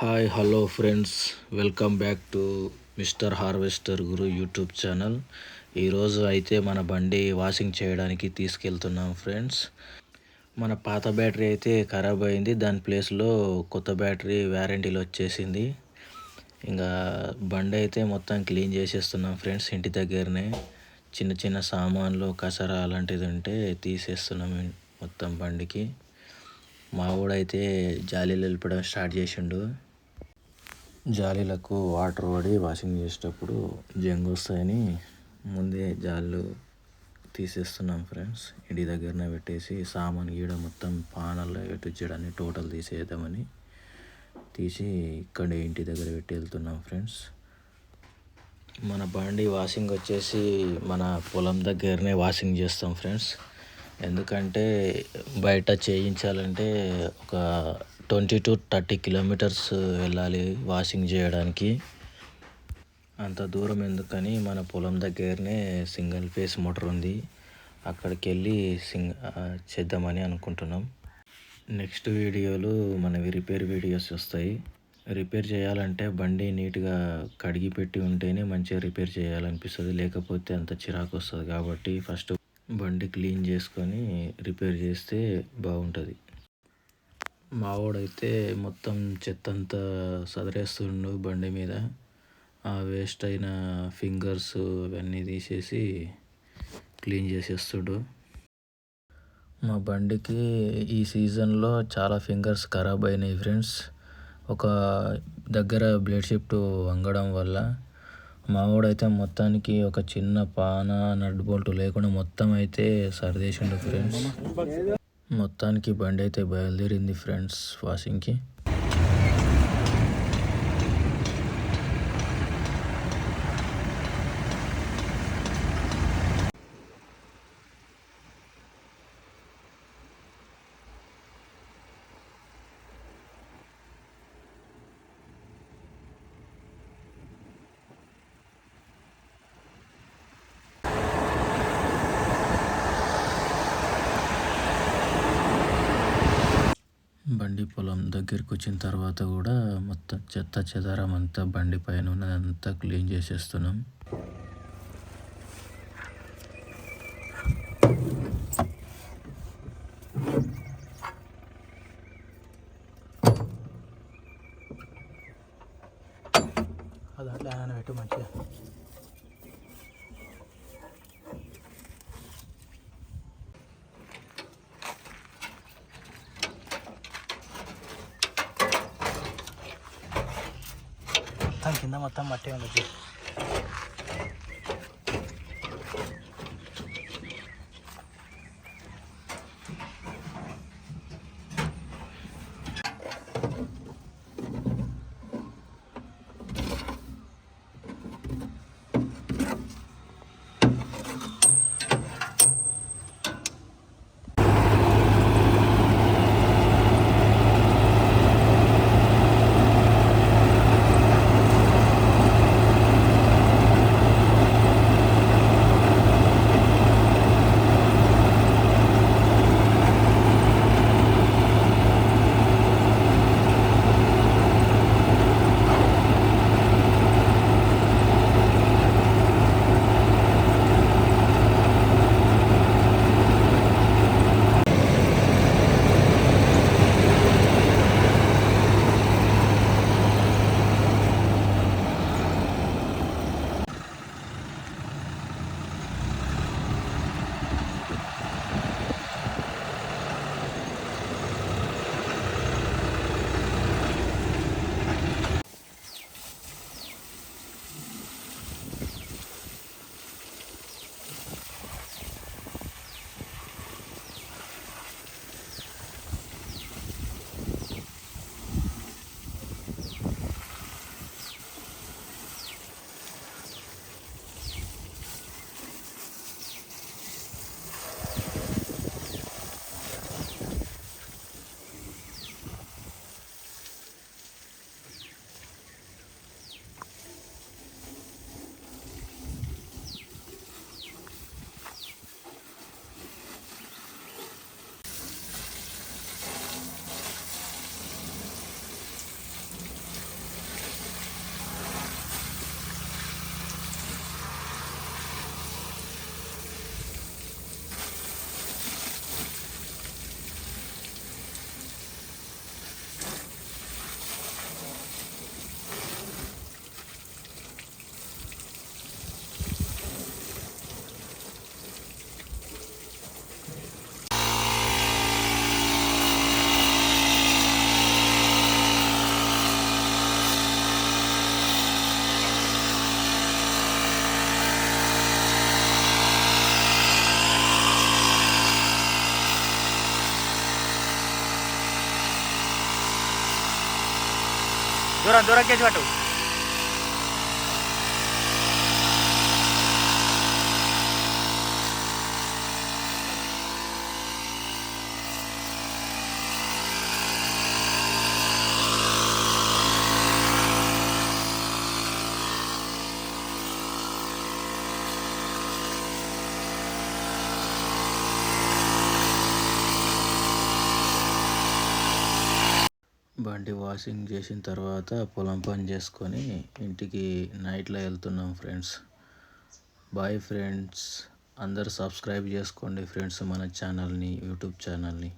Hi hello friends. Welcome back to mister harvester Guru YouTube channel. ఈరోజు అయితే మన బండి వాషింగ్ చేయడానికి తీసుకెళ్తున్నాం ఫ్రెండ్స్. మన పాత బ్యాటరీ అయితే ఖరాబ్ అయింది. దాని ప్లేస్లో కొత్త బ్యాటరీ వ్యారంటీలో వచ్చేసింది. ఇంకా బండి అయితే మొత్తం క్లీన్ చేసేస్తున్నాం ఫ్రెండ్స్ ఇంటి దగ్గరనే. చిన్న చిన్న సామాన్లు కసర అలాంటిది ఉంటే తీసేస్తున్నాం మొత్తం బండికి. మా అయితే జాలీలు వెళ్ళిపోవడం స్టార్ట్ చేసిండు. జాలీలకు వాటర్ పడి వాషింగ్ చేసేటప్పుడు జంగు వస్తాయని ముందే జాలీలు తీసేస్తున్నాం ఫ్రెండ్స్. ఇంటి దగ్గరనే పెట్టేసి సామాన్ గీడ మొత్తం పానల్లో పెట్టించడాన్ని టోటల్ తీసేద్దామని తీసి ఇక్కడే ఇంటి దగ్గర పెట్టి వెళ్తున్నాం ఫ్రెండ్స్. మన బండి వాషింగ్ వచ్చేసి మన పొలం దగ్గరనే వాషింగ్ చేస్తాం ఫ్రెండ్స్. ఎందుకంటే బయట చేయించాలంటే ఒక ట్వంటీ టు థర్టీ కిలోమీటర్స్ వెళ్ళాలి వాషింగ్ చేయడానికి. అంత దూరం ఎందుకని మన పొలం దగ్గరనే సింగిల్ ఫేస్ మోటార్ ఉంది. అక్కడికి వెళ్ళి సింగ్ చేద్దామని అనుకుంటున్నాం. నెక్స్ట్ వీడియోలు మనవి రిపేర్ వీడియోస్ వస్తాయి. రిపేర్ చేయాలంటే బండి నీట్గా కడిగి పెట్టి ఉంటేనే మంచిగా రిపేర్ చేయాలనిపిస్తుంది. లేకపోతే అంత చిరాకు వస్తుంది. కాబట్టి ఫస్ట్ బండి క్లీన్ చేసుకొని రిపేర్ చేస్తే బాగుంటుంది. మావాడైతే మొత్తం చెత్త అంతా సదరేస్తుండు బండి మీద. ఆ వేస్ట్ అయిన ఫింగర్స్ అవన్నీ తీసేసి క్లీన్ చేసేస్తుడు. మా బండికి ఈ సీజన్లో చాలా ఫింగర్స్ ఖరాబ్ అయినాయి ఫ్రెండ్స్ ఒక దగ్గర బ్లేడ్ షిఫ్ట్ వంగడం వల్ల మావాడైతే మొత్తానికి ఒక చిన్న పాన నట్ బోల్ట్ లేకుండా మొత్తం అయితే సరిదేసిండు ఫ్రెండ్స్ మొత్తానికి బండి అయితే బయలుదేరింది ఫ్రెండ్స్ వాషింగ్కి బండి పొలం దగ్గరికి వచ్చిన తర్వాత కూడా మొత్తం చెత్త చెదారం అంతా బండి పైన ఉన్నదంతా క్లీన్ చేసేస్తున్నాం. దాంట్లో ఆయన పెట్టు మంచిగా. మొత్తం కింద దూరం దూరం కేజీ పట్టు. బండి వాషింగ్ చేసిన తర్వాత పొలం పని చేసుకొని ఇంటికి నైట్లో వెళ్తున్నాం ఫ్రెండ్స్. Bye friends. అందరు సబ్స్క్రైబ్ చేసుకోండి ఫ్రెండ్స్ మన ఛానల్ని యూట్యూబ్ ఛానల్ని.